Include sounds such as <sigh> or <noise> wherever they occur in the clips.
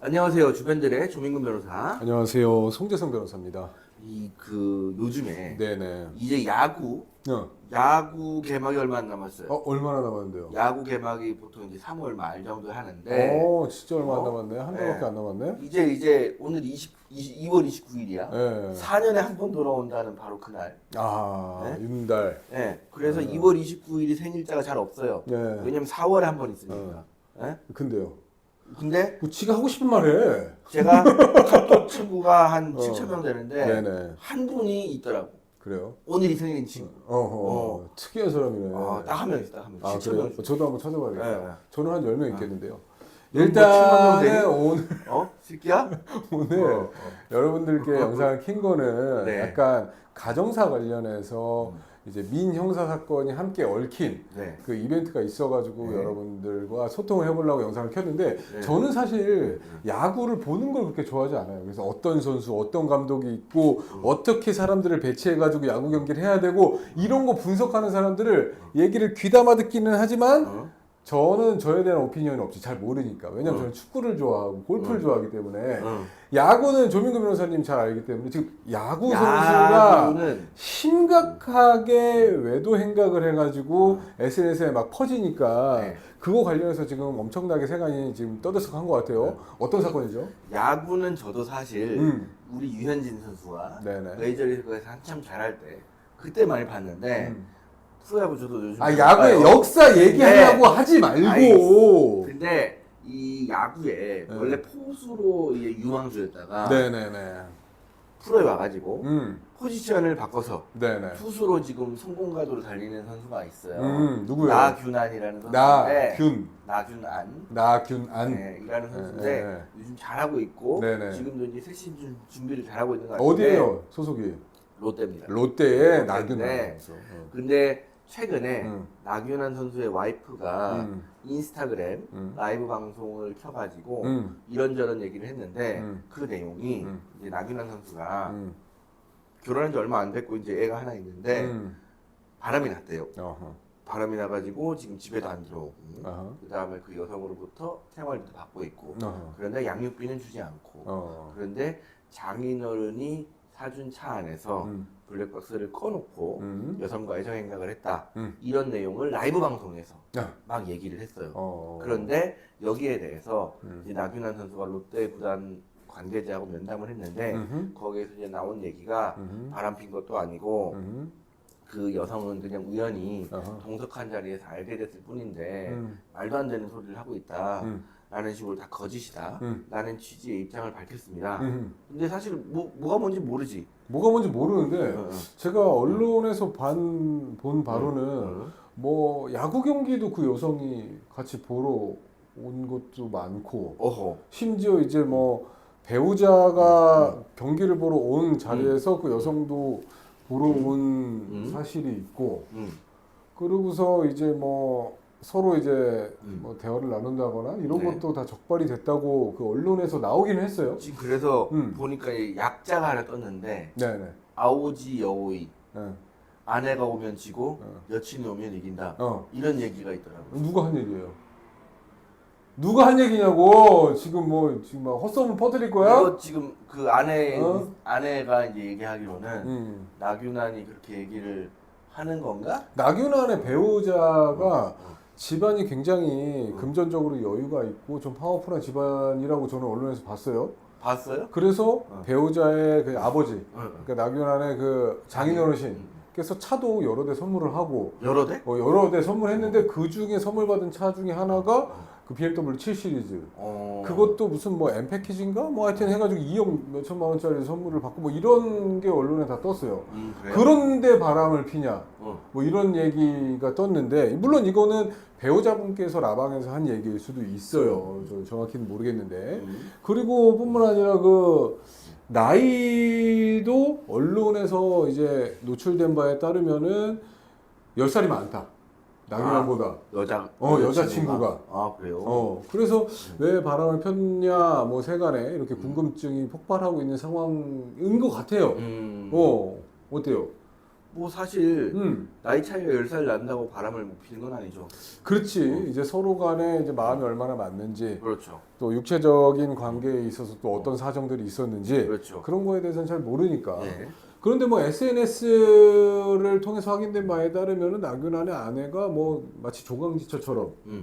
안녕하세요. 주변들의 조민근 변호사. 안녕하세요. 송재성 변호사입니다. 이 그 요즘에 네네. 이제 야구 어, 야구 개막이 얼마 안 남았어요. 어, 얼마나 남았는데요? 야구 개막이 보통 이제 3월 말 정도 하는데 어, 진짜 얼마 안 어? 남았네. 한 네. 달밖에 안 남았네. 이제 이제 오늘 20, 20 2월 29일이야. 네. 4년에 한 번 돌아온다는 바로 그날. 아, 네? 윤달. 네. 그래서 2월 29일이 생일자가 잘 없어요. 네. 왜냐면 4월에 한 번 있으니까. 네? 근데요. 근데 뭐 지가 하고 싶은 말 해. 제가 카톡 친구가 한 어. 7천 명 되는데 네네. 한 분이 있더라고. 그래요? 오늘이 생일인 친구. 어허. 특이한 사람이네. 아, 딱 한 명 있다. 한 명. 아, 7천 그래요? 명. 저도 한번 찾아봐야겠다. 네, 네. 저는 한 10명 있겠는데요. 뭐 일단은 오늘, 어? 새끼야? <laughs> 오늘 어, 어. 여러분들께 영상을 킨 거는 네. 약간 가정사 관련해서 이제 민 형사 사건이 함께 얽힌 네. 그 이벤트가 있어가지고 네. 여러분들과 소통을 해보려고 영상을 켰는데 네. 저는 사실 야구를 보는 걸 그렇게 좋아하지 않아요. 그래서 어떤 선수, 어떤 감독이 있고 어떻게 사람들을 배치해가지고 야구 경기를 해야 되고 이런 거 분석하는 사람들을 얘기를 귀담아 듣기는 하지만 어? 저는 저에 대한 오피니언이 없지 잘 모르니까 왜냐면 어. 저는 축구를 좋아하고 골프를 어. 좋아하기 때문에 어. 야구는 조민구 변호사님 잘 알기 때문에 지금 야구 선수가 야구는 심각하게 외도 행각을 해가지고 SNS에 막 퍼지니까 네. 그거 관련해서 지금 엄청나게 세간이 지금 떠들썩한 것 같아요. 어떤 사건이죠? 야구는 저도 사실 음. 우리 유현진 선수가 네네. 메이저리그에서 한참 잘할 때 그때 많이 봤는데 음. 프로야구 저도 요즘 아좀 야구의 봐요. 역사 얘기하려고 하지 말고. 근데 이 야구에 네. 원래 포수로 이제 유망주였다가 네네네. 프로에 와가지고 음. 포지션을 바꿔서 네네. 투수로 지금 성공 가도를 달리는 선수가 있어요. 음 누구요? 나균안이라는 선수인데 나균 나균안 나균안. 네, 이라는 선수인데 네, 네. 요즘 잘하고 있고 네네. 지금도 이제 새 시즌 준비를 잘하고 있는 것 같은데 어디에요 소속이? 롯데입니다. 롯데의 롯데인데 나균안. 선수. 어. 근데 최근에 음. 나균안 선수의 와이프가 음. 인스타그램 음. 라이브 방송을 켜가지고 음. 이런저런 얘기를 했는데 음. 그 내용이 음. 이제 나균안 선수가 음. 결혼한 지 얼마 안 됐고 이제 애가 하나 있는데 음. 바람이 났대요. 어허. 바람이 나가지고 지금 집에도 안 들어오고 어허. 그 다음에 그 여성으로부터 생활비도 받고 있고 어허. 그런데 양육비는 주지 않고 어. 그런데 장인어른이 사준 차 안에서 음. 블랙박스를 꺼놓고 음. 여성과의 성행각을 했다 음. 이런 내용을 라이브 방송에서 야. 막 얘기를 했어요. 어. 그런데 여기에 대해서 음. 이제 나균환 선수가 롯데 구단 관계자하고 면담을 했는데 음흠. 거기에서 이제 나온 얘기가 음흠. 바람 핀 것도 아니고 음흠. 그 여성은 그냥 우연히 어허. 동석한 자리에서 알게 됐을 뿐인데 음. 말도 안 되는 소리를 하고 있다. 음. 라는 식으로 다 거짓이다. 음. 라는 취지의 입장을 밝혔습니다. 음흠. 근데 사실 뭐, 뭐가 뭔지 모르지. 뭐가 뭔지 모르는데 어, 어. 제가 언론에서 반, 본 바로는 어. 뭐 야구 경기도 그 여성이 같이 보러 온 것도 많고 어허. 심지어 이제 뭐 배우자가 경기를 보러 온 자리에서 그 여성도 보러 온 음. 사실이 있고 음. 그러고서 이제 뭐 서로 이제 음. 뭐 대화를 나눈다거나 이런 네. 것도 다 적발이 됐다고 그 언론에서 나오기는 했어요. 지금 그래서 음. 보니까 이 약자가 하나 떴는데 네네. 아오지 여오이 네. 아내가 오면 지고 어. 여친이 오면 이긴다. 어. 이런 얘기가 있더라고요. 누가 한 얘기예요? 누가 한 얘기냐고 지금 뭐 지금 막 헛소문 퍼뜨릴 거야? 이거 지금 그 아내 어? 아내가 이제 얘기하기로는 음. 나균안이 그렇게 얘기를 하는 건가? 나균안의 배우자가 어. 집안이 굉장히 금전적으로 여유가 있고 좀 파워풀한 집안이라고 저는 언론에서 봤어요. 봤어요? 그래서 어. 배우자의 그 아버지, 어. 그러니까 나균안의 그 장인 어르신께서 차도 여러 대 선물을 하고 여러 대? 어, 여러 대 선물했는데 그 중에 선물 받은 차 중에 하나가 그 BMW 7 시리즈. 어. 그것도 무슨 뭐 M 패키지인가 뭐 하여튼 해가지고 2억 몇천만 원짜리 선물을 받고 뭐 이런 게 언론에 다 떴어요. 음? 그런데 바람을 피냐? 어. 뭐 이런 얘기가 떴는데 물론 이거는 배우자분께서 라방에서 한 얘기일 수도 있어요. 저 정확히는 모르겠는데 음. 그리고 뿐만 아니라 그 나이도 언론에서 이제 노출된 바에 따르면은 10살이 많다. 나균안보다. 여자 어, 여자친구가. 아 그래요? 어, 그래서 왜 바람을 폈냐, 뭐 세간에 이렇게 궁금증이 폭발하고 있는 상황인 것 같아요. 음. 어, 어때요? 뭐 사실 음, 나이 차이가 10살 난다고 바람을 못 피는 건 아니죠. 그렇지. 이제 서로 간에 이제 마음이 얼마나 맞는지 그렇죠. 또 육체적인 관계에 있어서 또 어떤 사정들이 있었는지 그렇죠. 그런 거에 대해서는 잘 모르니까. 네. 그런데 뭐 SNS를 통해서 확인된 바에 따르면은 나균안의 아내가 뭐 마치 조강지처처럼 음.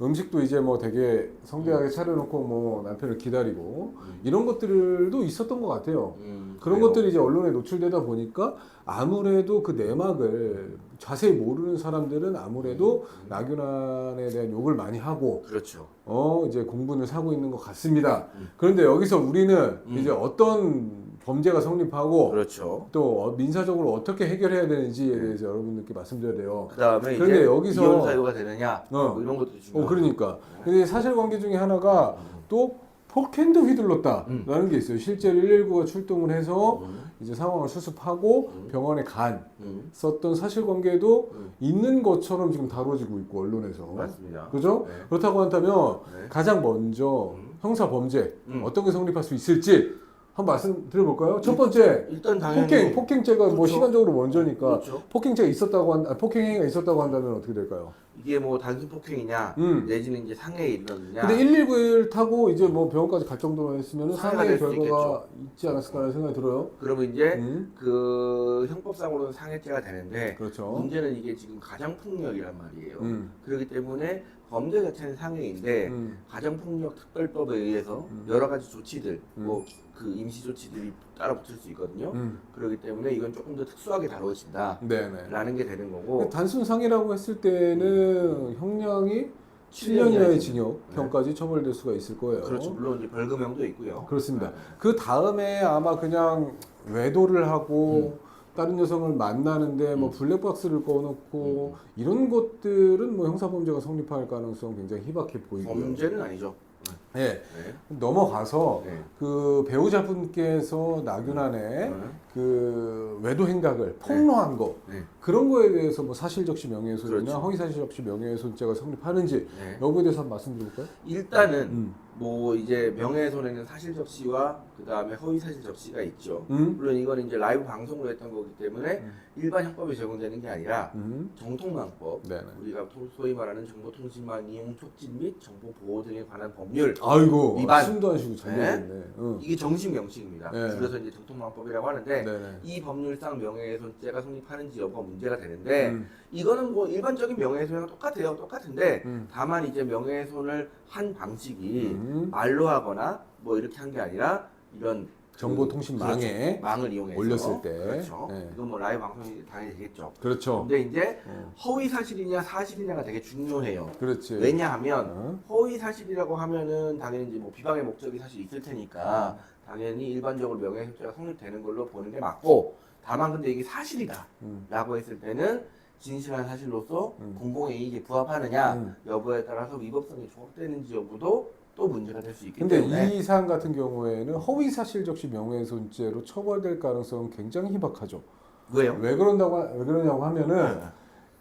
음식도 이제 뭐 되게 성대하게 차려놓고 뭐 남편을 기다리고 음. 이런 것들도 있었던 것 같아요. 음, 그런 그래요. 것들이 이제 언론에 노출되다 보니까 아무래도 그 내막을 자세히 모르는 사람들은 아무래도 음. 나균안에 대한 욕을 많이 하고 그렇죠. 어 이제 공분을 사고 있는 것 같습니다. 음. 그런데 여기서 우리는 음. 이제 어떤 범죄가 성립하고 그렇죠. 또 어, 민사적으로 어떻게 해결해야 되는지에 대해서 여러분들께 말씀드려야 돼요. 그 다음에 그런데 이제 여기서- 이혼 사유가 되느냐 어. 뭐 이런 것도 어 중요하고. 그러니까 근데 사실관계 중에 하나가 또 폭행도 휘둘렀다라는 음. 게 있어요. 실제로 119가 출동을 해서 음, 이제 상황을 수습하고 음. 병원에 간 음, 썼던 사실관계도 음. 있는 것처럼 지금 다뤄지고 있고 언론에서 맞습니다. 그죠? 네. 그렇다고 한다면 네. 가장 먼저 음. 형사 범죄 음. 어떤 게 성립할 수 있을지 한번 말씀드려볼까요? 첫 번째 일단 당연히 폭행 폭행죄가 뭐 그렇죠. 시간적으로 먼저니까 그렇죠. 폭행죄가 있었다고 한 아, 폭행행위가 있었다고 한다면 어떻게 될까요? 이게 뭐 단순 폭행이냐 음. 내지는 이제 상해에 이르렀느냐 근데 119를 타고 이제 뭐 병원까지 갈 정도로 했으면 상해가 상해의 될 수도 결과가 있지 않았을까라는 생각이 들어요. 그러면 이제 음. 그 형법상으로는 상해죄가 되는데 그렇죠. 문제는 이게 지금 가정폭력이란 말이에요. 음. 그렇기 때문에 범죄 자체는 상해인데 음. 가정폭력 특별법에 의해서 음. 여러 가지 조치들 음. 뭐그 임시 조치들이 따라 붙을 수 있거든요. 음. 그렇기 때문에 이건 조금 더 특수하게 다뤄진다라는. 게 되는 거고 단순 상해라고 했을 때는 형량이 7년 이하의 징역형까지 처벌될 수가 있을 거예요. 네. 그렇죠. 물론 이제 벌금형도 있고요. 그렇습니다. 네. 그 다음에 아마 그냥 외도를 하고 다른 여성을 만나는데 뭐 음. 블랙박스를 꺼놓고 이런 것들은 뭐 형사범죄가 성립할 가능성 굉장히 희박해 보이고요. 범죄는 아니죠. 네. 네. 넘어가서 네. 그 배우자분께서 나균안에 네. 그 외도 행각을 폭로한 거 네. 그런 거에 대해서 뭐 사실적시 명예훼손이나 그렇죠. 허위사실적시 명예훼손죄가 성립하는지 네. 여부에 대해서 한번 말씀드릴까요? 일단은 음. 뭐 이제 명예훼손에는 사실 적시와 그 다음에 허위 사실 적시가 있죠. 음. 물론 이건 이제 라이브 방송으로 했던 거기 때문에 음. 일반 형법이 적용되는 게 아니라 음. 정통망법 네네. 우리가 소- 소위 말하는 정보통신망 이용 촉진 및 정보 보호 등에 관한 법률 아이고 위반. 숨도 안 쉬고 잘 네. 되겠네. 응. 이게 정식 명칭입니다. 네. 줄여서 이제 정통망법이라고 하는데 네네. 이 법률상 명예훼손죄가 성립하는지 여부가 문제가 되는데 음. 이거는 뭐 일반적인 명예훼손이랑 똑같아요. 똑같은데 음. 다만 이제 명예훼손을 한 방식이 음. 말로 하거나 뭐 이렇게 한 게 아니라 이런 정보통신망에 그렇죠. 망을 이용해서 올렸을 때. 그렇죠. 네. 이건 뭐 라이브 방송이 당연히 되겠죠. 그렇죠. 근데 이제 어. 허위 사실이냐 사실이냐가 되게 중요해요. 그렇지. 왜냐하면 어? 허위 사실이라고 하면은 당연히 이제 뭐 비방의 목적이 사실 있을 테니까 당연히 일반적으로 명예훼손죄가 성립되는 걸로 보는 게 맞고 다만 근데 이게 사실이다라고 음. 했을 때는 진실한 사실로서 음. 공공의 이익에 부합하느냐 음. 여부에 따라서 위법성이 조각되는지 여부도 또 문제가 될 수 있기 근데 때문에 이 사안 같은 경우에는 허위 사실 적시 명예훼손죄로 처벌될 가능성은 굉장히 희박하죠. 왜요? 왜 그런다고 하- 왜 그러냐고 하면은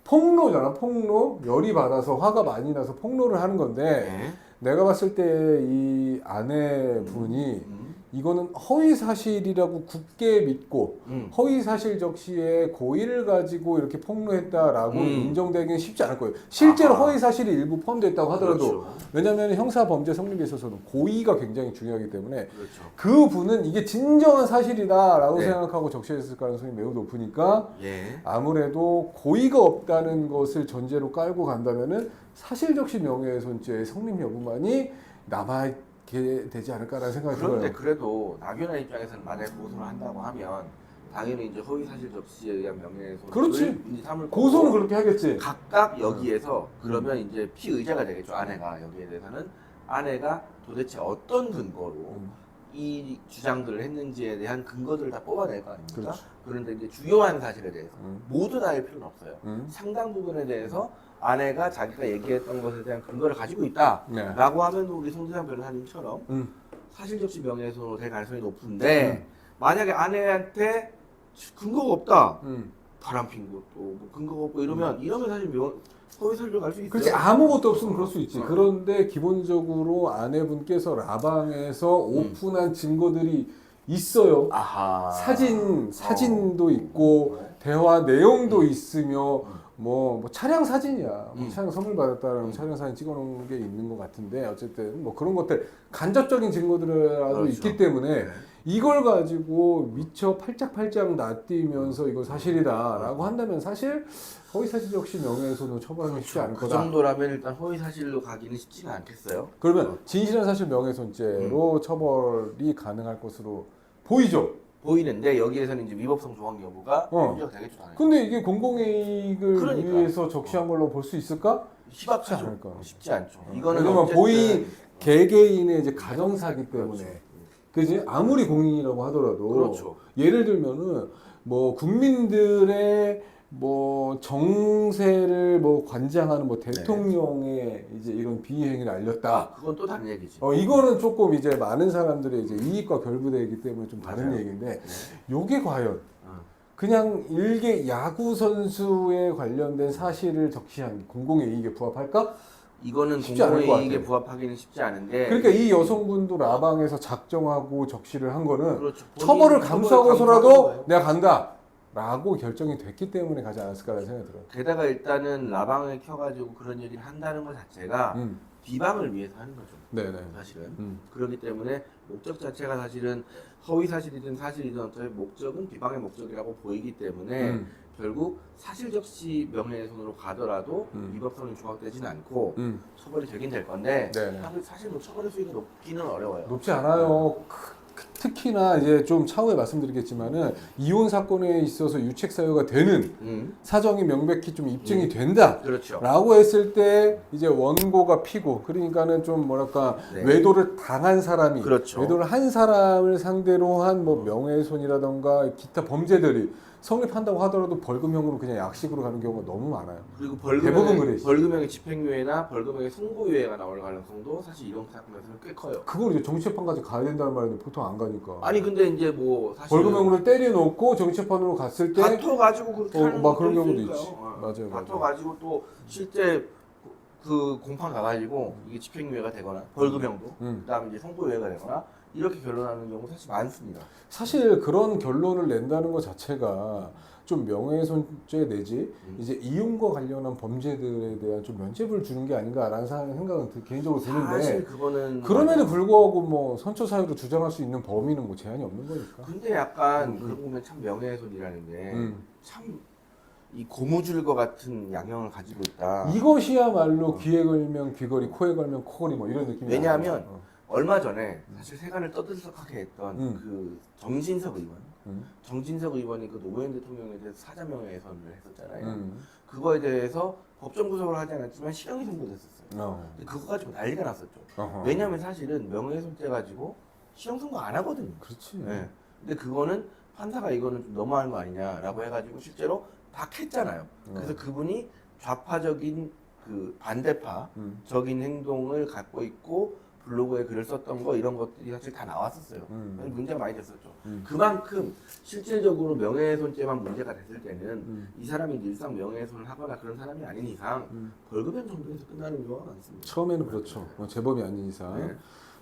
폭로잖아. 폭로. 열이 받아서 화가 많이 나서 폭로를 하는 건데 네. 내가 봤을 때 이 아내분이 음. 이거는 허위 사실이라고 굳게 믿고 음. 허위 사실 적시에 고의를 가지고 이렇게 폭로했다라고 음. 인정되기는 쉽지 않을 거예요. 실제로 아하. 허위 사실이 일부 포함됐다고 하더라도 그렇죠. 왜냐하면 형사 범죄 성립에 있어서는 고의가 굉장히 중요하기 때문에 그렇죠. 그 분은 이게 진정한 사실이다라고 네. 생각하고 적시했을 가능성이 매우 높으니까 예. 아무래도 고의가 없다는 것을 전제로 깔고 간다면은 사실 적시 명예훼손죄의 성립 여부만이 남아있게 되지 않을까라는 생각이 그런데 들어요. 그래도 나균아 입장에서는 만약 고소를 한다고 하면 당연히 이제 허위 사실 접시에 의한 명예훼손 그렇지. 이제 삼을 고소는 거고 그렇게 하겠지. 각각 여기에서 음. 그러면 이제 피의자가 되겠죠 아내가 여기에 대해서는 아내가 도대체 어떤 근거로 음. 이 주장들을 했는지에 대한 근거들을 다 뽑아낼 거 아닙니까? 그렇죠. 그런데 이제 주요한 사실에 대해서 음. 모두 다알 필요는 없어요. 음. 상당 부분에 대해서 아내가 자기가 얘기했던 것에 대한 근거를 가지고 있다. 네. 라고 하면 우리 송대장 변호사님처럼 음. 사실 적시 명예훼손으로 될 가능성이 높은데 음. 만약에 아내한테 근거가 없다 음. 바람핀 것도 뭐 근거가 없고 이러면 이러면 사실 명 허위 사실로 갈수 있어요. 그렇지 아무것도 없으면 그럴 수 있지. 어. 그런데 기본적으로 아내분께서 라방에서 음. 오픈한 증거들이 있어요. 아하. 사진 사진도 어. 있고 네. 대화 내용도 있으며 뭐, 뭐 차량 사진이야. 뭐 음. 차량 선물 받았다라는 음. 차량 사진 찍어놓은 게 있는 것 같은데 어쨌든 뭐 그런 것들 간접적인 증거들이라도 그렇죠. 있기 때문에 네. 이걸 가지고 미처 팔짝팔짝 놔뛰면서 이거 사실이다라고 한다면 사실 허위 사실 역시 명예훼손으로 처벌하기 쉽지 않을 그 거다. 정도라면 일단 허위 사실로 가기는 쉽지가 않겠어요. 그러면 진실한 사실 명예훼손죄로 음. 처벌이 가능할 것으로 보이죠. 보이는데 여기에서는 이제 위법성 조항 여부가 어. 문제가 되겠죠. 당연히. 근데 이게 공공이익을 그러니까. 위해서 적시한 걸로 볼 수 있을까? 쉽지 않을까. 쉽지 않죠. 이거는 왜냐면 어쨌든 보이 개개인의 이제 가정사기 때문에 그렇죠. 그지 아무리 공익이라고 하더라도 그렇죠. 예를 들면은 뭐 국민들의 뭐 정세를 뭐 관장하는 뭐 네. 대통령의 이제 이런 비행을 알렸다. 그건 또 다른 얘기지. 어 이거는 조금 이제 많은 사람들의 이제 이익과 결부되기 때문에 좀 다른 맞아요. 얘기인데 네. 요게 과연 어. 그냥 일개 야구 선수에 관련된 사실을 적시한 공공의 이익에 부합할까? 이거는 쉽지 않을 것 공공의 이익에 같아요. 부합하기는 쉽지 않은데. 그러니까 이 여성분도 라방에서 작정하고 적시를 한 거는 그렇죠. 처벌을 감수하고서라도 감수하는 거예요. 내가 간다. 라고 결정이 됐기 때문에 가지 않았을까라는 생각이 들어요. 게다가 일단은 라방을 켜가지고 그런 얘기를 한다는 것 자체가 음. 비방을 위해서 하는 거죠. 네네. 사실은. 음. 그렇기 때문에 목적 자체가 사실은 허위 사실이든 사실이든 어차피 목적은 비방의 목적이라고 보이기 때문에 음. 결국 사실 적시 명예훼손으로 가더라도 음. 위법성이 조각되지는 않고 음. 처벌이 되긴 될 건데 네네. 사실- 사실 뭐 처벌의 수위가 높기는 어려워요. 높지 않아요. 크- 크- 특히나 이제 좀 차후에 말씀드리겠지만은 이혼 사건에 있어서 유책 사유가 되는 음, 사정이 명백히 좀 입증이 음. 된다. 그렇죠. 라고 했을 때 이제 원고가 피고 그러니까는 좀 뭐랄까 네. 외도를 당한 사람이 그렇죠. 외도를 한 사람을 상대로 한 뭐 명예훼손이라던가 기타 범죄들이 성립한다고 하더라도 벌금형으로 그냥 약식으로 가는 경우가 너무 많아요. 그리고 대부분 벌금형의, 그래. 벌금형의 집행유예나 벌금형의 선고유예가 나올 가능성도 사실 이런 사건에서는 꽤 커요. 그걸 이제 정치재판까지 가야 된다는 말인데 보통 안 가니까. 아니 근데 이제 뭐 사실 벌금형으로 때려놓고 정치재판으로 갔을 때 다퉈 가지고 그렇게 어, 하는 막 그런 경우도 있으니까요. 있지. 어. 맞아요, 맞아요. 다퉈 가지고 또 실제 그 공판 가가지고 이게 집행유예가 되거나 벌금형도 음. 그다음에 이제 선고유예가 되거나 이렇게 결론하는 경우 사실 많습니다. 사실 그런 결론을 낸다는 것 자체가 좀 명예훼손죄 내지 음. 이제 이용과 관련한 범죄들에 대한 좀 면죄부를 주는 게 아닌가라는 사- 생각은 드- 개인적으로 사실 드는데 그거는 그럼에도 불구하고 뭐 선처 사유로 주장할 수 있는 범위는 뭐 제한이 없는 거니까. 근데 약간 음, 음. 그러고 보면 참 명예훼손이라는 게 음. 참이 고무줄과 같은 양형을 가지고 있다. 이것이야말로 귀에 걸면 귀걸이, 코에 걸면 코걸이 뭐 이런 느낌이 왜냐하면 나요. 어. 얼마 전에 사실 세간을 떠들썩하게 했던 음. 그 정진석 의원, 음. 정진석 의원이 그 노무현 대통령에 대해서 사자 명예훼손을 했었잖아요. 음. 그거에 대해서 법정 구속을 하지 않았지만 실형이 선고됐었어요. 어. 근데 그거 가지고 난리가 났었죠. 어허. 왜냐하면 사실은 명예훼손죄 가지고 실형 선고 안 하거든요. 그렇지. 네. 근데 그거는 판사가 이거는 좀 너무한 거 아니냐라고 해가지고 실제로 다 했잖아요. 그래서 어. 그분이 좌파적인 그 반대파 음. 적인 행동을 갖고 있고 블로그에 글을 썼던 거 이런 것들이 사실 다 나왔었어요. 음. 문제가 많이 됐었죠. 음. 그만큼 실질적으로 명예훼손죄만 문제가 됐을 때는 음. 이 사람이 일상 명예훼손을 하거나 그런 사람이 아닌 이상 음. 벌금형 정도에서 끝나는 경우가 많습니다. 처음에는 그렇죠. 뭐 제법이 아닌 이상. 네.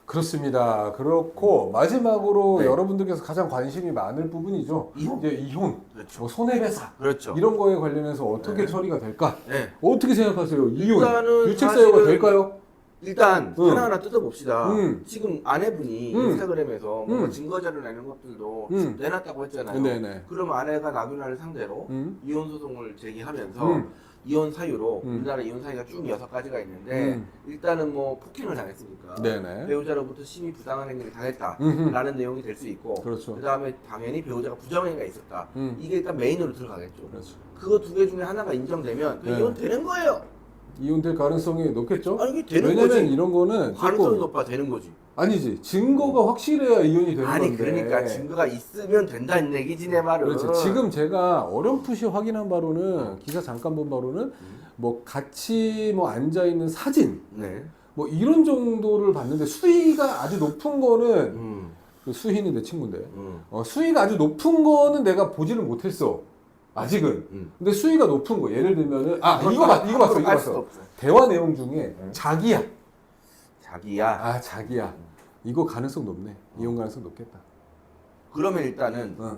그렇습니다. 그렇고 마지막으로 네. 여러분들께서 가장 관심이 많을 부분이죠. 이혼? 이제 이혼, 그렇죠. 뭐 손해배상 그렇죠. 이런 거에 관련해서 어떻게 네. 처리가 될까? 네. 어떻게 생각하세요? 이혼, 유책 사유가 될까요? 일단 응. 하나하나 뜯어봅시다. 응. 지금 아내분이 응. 인스타그램에서 뭔가 응. 증거자료 내는 것들도 응. 내놨다고 했잖아요. 네네. 그럼 아내가 나균아를 상대로 음. 이혼 소송을 제기하면서 음. 이혼 사유로 음. 우리나라 이혼 사유가 쭉 여섯 가지가 있는데 음. 일단은 뭐 폭행을 당했으니까 네네. 배우자로부터 심히 부당한 행위를 당했다라는 음흠. 내용이 될 수 있고 그렇죠. 그 다음에 당연히 배우자가 부정행위가 있었다. 음. 이게 일단 메인으로 들어가겠죠. 그렇죠. 그거 두 개 중에 하나가 인정되면 그 네. 이혼 되는 거예요. 이혼될 가능성이 높겠죠? 아니 이게 되는 왜냐면 거지. 이런 거는 가능성이 조금 높아 되는 거지. 아니지 증거가 확실해야 이혼이 되는 아니 건데. 그러니까 증거가 있으면 된다는 얘기지 내 말은. 그렇지. 지금 제가 어렴풋이 확인한 바로는 기사 잠깐 본 바로는 음. 뭐 같이 뭐 앉아 있는 사진 네. 뭐 이런 정도를 봤는데 수위가 아주 높은 거는 음. 그 수희는 내 친구인데 음. 어, 수위가 아주 높은 거는 내가 보지를 못했어 아직은 음. 근데 수위가 높은 거 예를 들면은 아 이거 봤 이거 봤어 이거 알 수도 봤어 없어. 대화 내용 중에 음. 자기야 자기야. 아 자기야 이거 가능성 높네 이혼 가능성 높겠다 그러면 일단은 어. 아내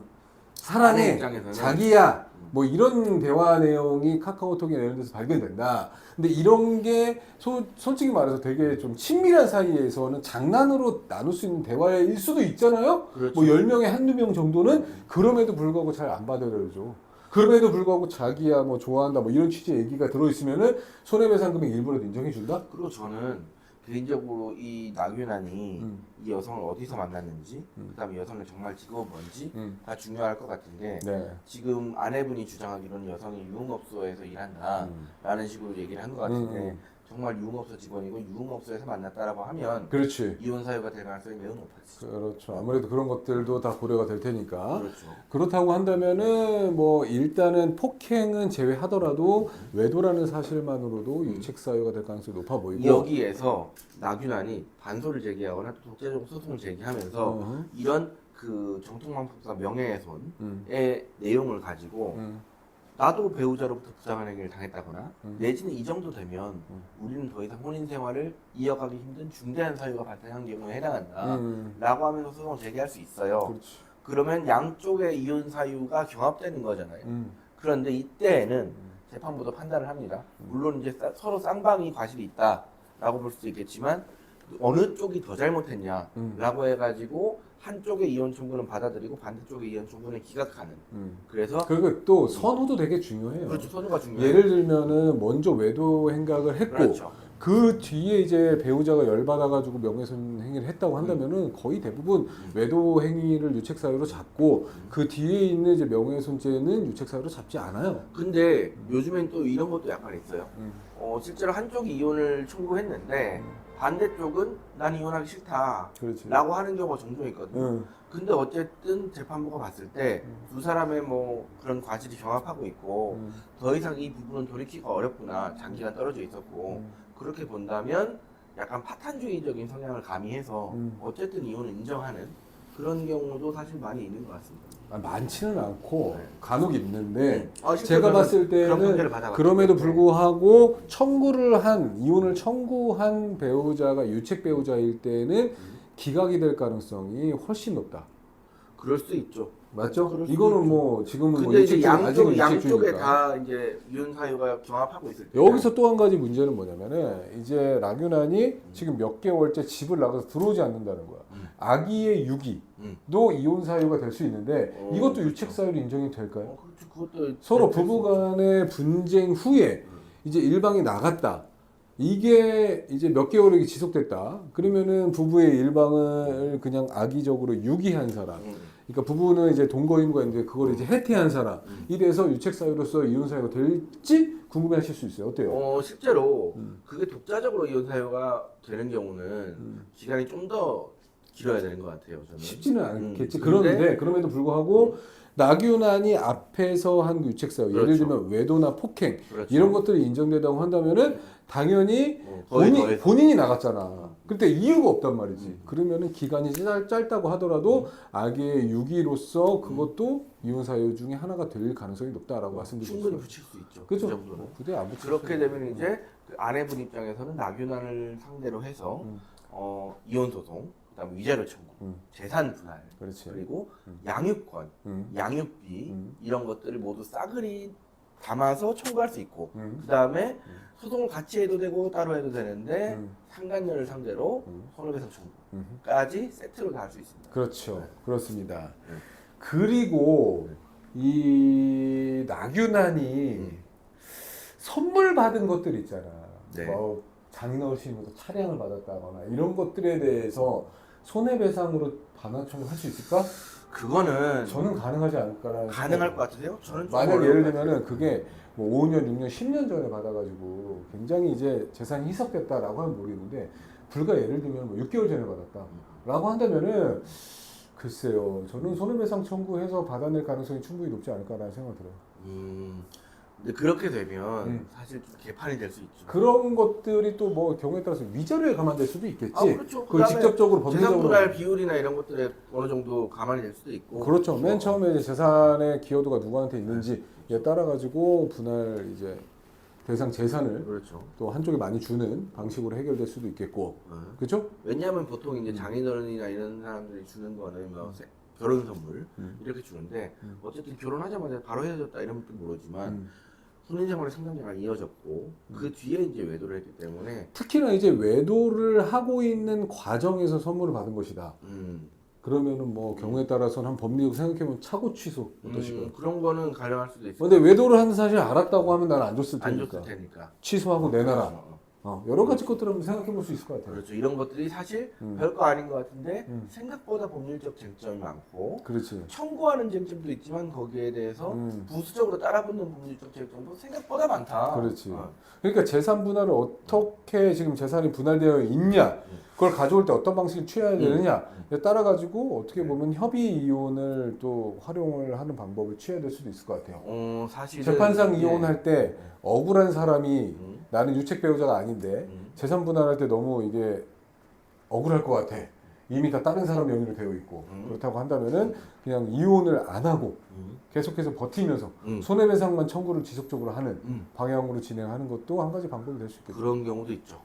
사랑해 입장에서는 자기야 뭐 이런 대화 내용이 카카오톡이나 이런 데서 발견된다. 근데 이런 게 소- 솔직히 말해서 되게 좀 친밀한 사이에서는 장난으로 나눌 수 있는 대화일 수도 있잖아요. 그렇죠. 뭐 10명에 한두 명 정도는 그럼에도 불구하고 잘 안 받아들여줘. 그럼에도 불구하고 자기야 뭐 좋아한다 뭐 이런 취지의 얘기가 들어있으면은 손해배상 금액 일부라도 인정해 준다? 그리고 저는 개인적으로 이 나균안이 음. 이 여성을 어디서 만났는지 음. 그다음에 이 여성의 정말 직업이 뭔지 음. 다 중요할 것 같은데 네. 지금 아내분이 주장하기로는 여성이 유흥업소에서 일한다라는 음. 식으로 얘기를 한 것 같은데 음, 음. 정말 유흥업소 직원이고 유흥업소에서 만났다라고 하면 그렇지. 이혼 사유가 될 가능성이 매우 높아지죠. 그렇죠. 아무래도 그런 것들도 다 고려가 될 테니까. 그렇죠. 그렇다고 한다면은 뭐 일단은 폭행은 제외하더라도 외도라는 사실만으로도 유책 사유가 될 가능성이 높아 보이고 여기에서 나균안이 반소를 제기하거나 또 독재적 소송을 제기하면서 어허. 이런 그 정통망법사 명예훼손의 음, 내용을 가지고 음, 나도 배우자로부터 부당한 행위를 당했다거나 음. 내지는 이 정도 되면 음. 우리는 더 이상 혼인 생활을 이어가기 힘든 중대한 사유가 발생한 경우에 해당한다. 음. 라고 하면서 소송을 제기할 수 있어요. 그렇지. 그러면 양쪽의 이혼 사유가 경합되는 거잖아요. 음, 그런데 이때에는 재판부도 판단을 합니다. 물론 이제 싸- 서로 쌍방이 과실이 있다라고 볼 수도 있겠지만 어느 쪽이 더 잘못했냐라고 음. 해가지고 한쪽의 이혼 청구는 받아들이고 반대쪽의 이혼 청구는 기각하는. 음. 그래서 그리고 또 선호도 되게 중요해요. 그렇죠 선우가 중요해요. 예를 들면은 먼저 외도 행각을 했고 그렇죠. 그 뒤에 이제 배우자가 열받아가지고 명예훼손 행위를 했다고 한다면은 거의 대부분 외도 행위를 유책 사유로 잡고 그 뒤에 있는 이제 명예훼손죄는 유책 사유로 잡지 않아요. 근데 요즘엔 또 이런 것도 약간 있어요. 음. 어, 실제로 한쪽이 이혼을 청구했는데 반대쪽은 난 이혼하기 싫다. 그렇지. 라고 하는 경우가 종종 있거든요. 응. 근데 어쨌든 재판부가 봤을 때 두 사람의 뭐 그런 과실이 경합하고 있고 음. 더 이상 이 부분은 돌이키기가 어렵구나 장기간 떨어져 있었고 음. 그렇게 본다면 약간 파탄주의적인 성향을 가미해서 음. 어쨌든 이혼을 인정하는 그런 경우도 사실 많이 있는 것 같습니다. 아, 많지는 않고 네. 간혹 있는데 아, 실제로 제가 봤을 그런 때는 문제를 그럼에도. 불구하고 청구를 한 이혼을 청구한 배우자가 유책 배우자일 때는 기각이 될 가능성이 훨씬 높다. 그럴 수 있죠. 맞죠? 그럴 수도 이거는 있죠. 뭐 지금은 뭐 근데 이제 양쪽 아직은 양쪽에. 다 이제 이혼 사유가 경합하고 있을 때 여기서 또 한 가지 문제는 뭐냐면은 이제 라균안이 지금 몇 개월째 집을 나가서 들어오지 않는다는 거야. 음. 아기의 유기 도 이혼 사유가 될 수 있는데 어, 이것도 그렇죠. 유책 사유로 인정이 될까요? 어, 그렇죠. 그것도 서로 부부간의 분쟁 후에 음. 이제 일방이 나갔다. 이게 이제 몇 개월이 지속됐다. 그러면은 부부의 일방을 그냥 악의적으로 유기한 사람. 음. 그러니까 부부는 이제 동거임과 있는데 그걸 이제 해태한 사람. 음. 이래서 유책 사유로서 이혼 사유가 될지 궁금해하실 수 있어요. 어때요? 어 실제로 음. 그게 독자적으로 이혼 사유가 되는 경우는 음. 기간이 좀 더 길어야 되는 것 같아요. 저는 쉽지는 않겠지. 음. 그런데 근데- 그럼에도 불구하고 나균안이 앞에서 한 유책 사유, 예를 그렇죠. 들면 외도나 폭행 그렇죠. 이런 것들이 인정된다고 한다면은 당연히 어, 거의 본인, 더해서. 본인이 나갔잖아. 근데 이유가 없단 말이지. 음. 그러면은 기간이 짧, 짧다고 하더라도 악의 유기로서 그것도 이혼 사유 중에 하나가 될 가능성이 높다라고 말씀드리고 충분히 싶어요. 붙일 수 있죠. 그죠? 그 정도는. 부대 안 붙일 그렇게 수 되면. 이제 그 아내분 입장에서는 나균안을 상대로 해서 음. 어, 이혼 소송, 그다음에 위자료 청구, 음. 재산 분할, 그렇지. 그리고 음. 양육권, 음. 양육비 음. 이런 것들을 모두 싸그리 담아서 청구할 수 있고 음. 그 다음에 소송을 같이 해도 되고 따로 해도 되는데 음. 상간녀를 상대로 음. 손해배상 음. 청구까지 세트로 다 할 수 있습니다. 그렇죠. 네. 그렇습니다. 네. 그리고 이 나균안이 음. 선물 받은 것들 있잖아. 네. 뭐 장인어른으로부터 차량을 받았다거나 이런 것들에 대해서 손해배상으로 반환 청구할 수 있을까? 그거는 저는 가능하지 않을까라는 가능할 생각이 것 같으세요? 저는 좀 만약 어려울 예를 것 같아요. 들면은 그게 뭐 5년, 6년, 10년 전에 받아가지고 굉장히 이제 재산이 희석됐다라고 하면 모르겠는데 불과 예를 들면 뭐 6개월 전에 받았다라고 한다면은 글쎄요, 저는 손해배상 청구해서 받아낼 가능성이 충분히 높지 않을까라는 생각 들어요. 음, 근데 그렇게 되면 음. 사실 좀 개판이 될 수 있죠. 그런 것들이 또 뭐 경우에 따라서 위자료에 감안될 수도 있겠지. 아, 그렇죠. 그걸 그다음에 직접적으로 재산 법률적으로 분할 비율이나 이런 것들에 어느 정도 가만히 될 수도 있고. 그렇죠. 맨 어. 처음에 이제 재산의 기여도가 누구한테 있는지에 따라 가지고 분할 이제 대상 재산을 그렇죠. 또 한쪽에 많이 주는 방식으로 해결될 수도 있겠고, 어. 그렇죠? 왜냐하면 보통 음. 이제 장인어른이나 이런 사람들이 주는 거는 뭐 세- 결혼 선물 음. 이렇게 주는데 음. 어쨌든 결혼하자마자 바로 헤어졌다 이러면 또 모르지만 음. 혼인 생활의 성장자가 이어졌고 그 뒤에 이제 외도를 했기 때문에 특히나 이제 외도를 하고 있는 과정에서 선물을 받은 것이다. 음, 그러면은 뭐 경우에 따라서는 한 법리적 생각해보면 차고 취소 어떠시고요? 음, 그런 거는 가능할 수도 있어. 근데 외도를 하는 사실 알았다고 하면 나는 안 줬을 안 테니까 줬을 테니까. 취소하고 내놔라. 어, 어, 여러 가지 것들을 한번 생각해 볼 수 있을 것 같아요. 그렇죠. 이런 것들이 사실 음. 별거 아닌 것 같은데 음. 생각보다 법률적 쟁점이 많고 그렇지. 청구하는 쟁점도 있지만 거기에 대해서 음. 부수적으로 따라붙는 법률적 쟁점도 생각보다 많다. 그렇지. 어. 그러니까 재산 분할을 어떻게 지금 재산이 분할되어 있냐, 그걸 가져올 때 어떤 방식을 취해야 되느냐, 따라 가지고 어떻게 보면 협의 이혼을 또 활용을 하는 방법을 취해야 될 수도 있을 것 같아요. 어, 사실은 재판상 이혼할 때 억울한 사람이 음, 나는 유책 배우자가 아닌데 음, 재산 분할할 때 너무 이게 억울할 것 같아. 이미 다 다른 사람 명의로 되어 있고 음. 그렇다고 한다면은 그냥 이혼을 안 하고 음, 계속해서 버티면서 음, 손해배상만 청구를 지속적으로 하는 음. 방향으로 진행하는 것도 한 가지 방법이 될 수 있겠죠. 그런 경우도 있죠.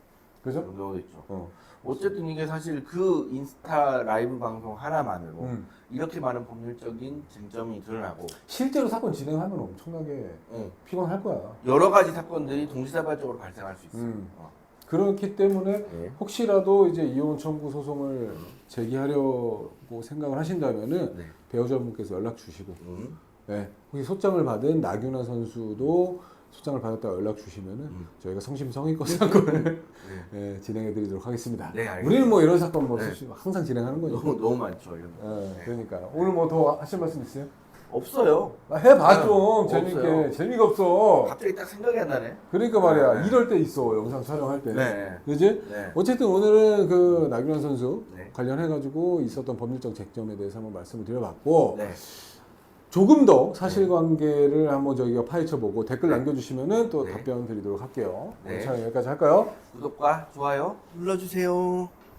그죠? 그런 경우도 있죠. 어. 어쨌든 이게 사실 그 인스타 라이브 방송 하나만으로 음. 이렇게 많은 법률적인 쟁점이 드러나고 실제로 사건 진행하면 엄청나게 응. 피곤할 거야. 여러 가지 사건들이 동시다발적으로 발생할 수 있어. 음. 어. 그렇기 때문에 네. 혹시라도 이제 이혼 청구 소송을 제기하려고 생각을 하신다면은 네. 배우자분께서 연락 주시고 음. 네. 혹시 소장을 받은 나균아 선수도 소장을 받았다 가 연락 주시면은 음. 저희가 성심성의껏 사건을 네. 예, 진행해드리도록 하겠습니다. 네, 알겠습니다. 우리는 뭐 이런 사건 뭐 네. 항상 진행하는 거죠. 너무 너무 많죠 이런 거. 예, 네. 그러니까 오늘 뭐 더 하실 말씀 있어요? 없어요. 아, 해봐 네, 좀 재밌게 없어요. 재미가 없어. 갑자기 딱 생각이 안 나네. 그러니까 말이야 네. 이럴 때 있어 영상 촬영할 때. 네. 그지? 네. 어쨌든 오늘은 그 나균환 선수 네. 관련해 가지고 있었던 법률적 쟁점에 대해서 한번 말씀을 드려봤고 네. 조금 더 사실관계를 한번 저희가 파헤쳐보고 댓글 네. 남겨주시면은 또 네. 답변 드리도록 할게요. 네. 오늘 촬영 여기까지 할까요? 구독과 좋아요 눌러주세요.